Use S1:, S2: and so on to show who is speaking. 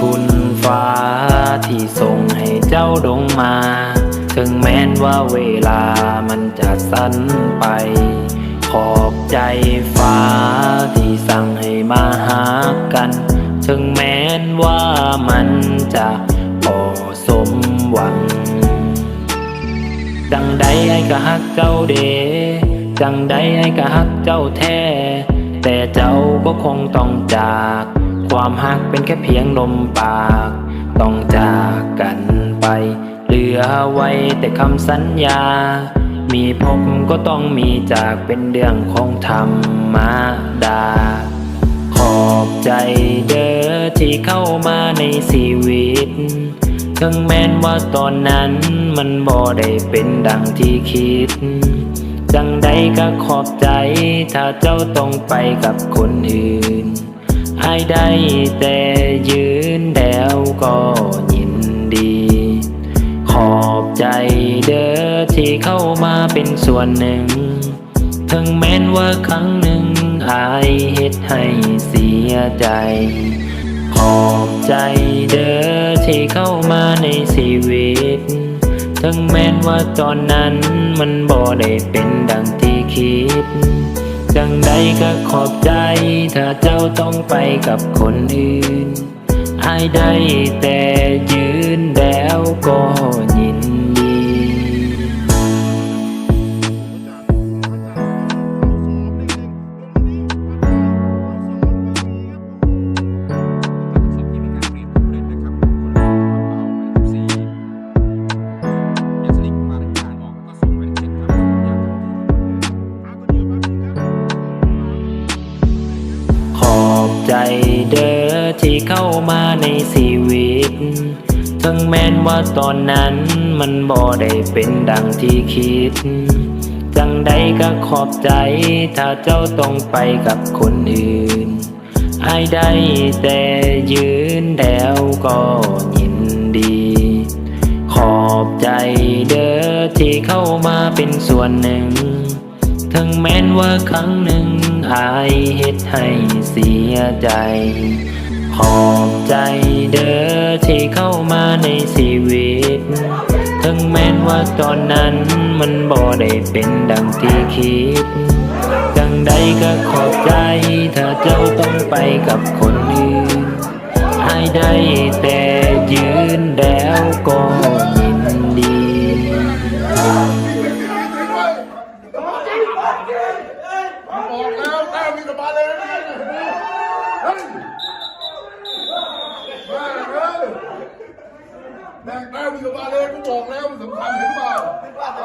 S1: คุณฟ้าที่ส่งให้เจ้าดงมา ถึงแม้นว่าเวลามันจะสั้นไป ขอบใจฟ้าที่สั่งให้มาหากัน ถึงแม้นว่ามันจะพอสมหวัง จังใดไอ้ก็ฮักเจ้าเด จังใดไอ้ก็ฮักเจ้าแท้ แต่เจ้าก็คงต้องจาก ความฮักเป็นแค่เพียงลมปาก ต้องจากกันไป เหลือไว้แต่คำสัญญา มีพบก็ต้องมีจากเป็นเรื่องของธรรมดา ขอบใจเด้อที่เข้ามาในชีวิตถึงแม้นว่าตอนนั้นมันบ่ได้เป็นดังที่คิด จังใดก็ขอบใจถ้าเจ้าต้องไปกับคนอื่น อายได้แต่ยืนแล้วก็ยินดี ขอบใจเด้อที่เข้ามาเป็นส่วนหนึ่ง ถึงแม้นว่าครั้งหนึ่งอายเฮ็ดให้เสียใจ ขอบใจเด้อที่เข้ามาในชีวิต ถึงแม้นว่าตอนนั้นมันบ่ได้เป็นดังที่คิด จังใดก็ขอบใจ ถ้าเจ้าต้องไปกับคนอื่นอายได้แต่ยืนแล้วก็ ใจเด้อที่เข้ามาในชีวิตถึงแม้นว่าตอนนั้นมันบ่ได้เป็นดังที่คิด จังใดก็ขอบใจ ถ้าเจ้าต้องไปกับคนอื่นไอายได้แต่ยืนแล้วก็ยินดี ขอบใจเด้อที่เข้ามาเป็นส่วนหนึ่ง ถึงแม้นว่าครั้งหนึ่ง อายเฮ็ดให้เสียใจ ขอบใจเด้อที่เข้ามาในชีวิต ถึงแม้นว่าตอนนั้นมันบ่ได้เป็นดังที่คิด จังใดก็ขอบใจ ถ้าเจ้าต้องไปกับคนอื่นอายได้แต่ยืนแล้วก็ยินดี
S2: บอกแล้วแต้มมีกับบาเลยนะเฮ้ยแม่งเอ้ยแม่งแต้มมีกับบาเลยกูบอกแล้วมันสำคัญเห็นเปล่าเฮ้ยเ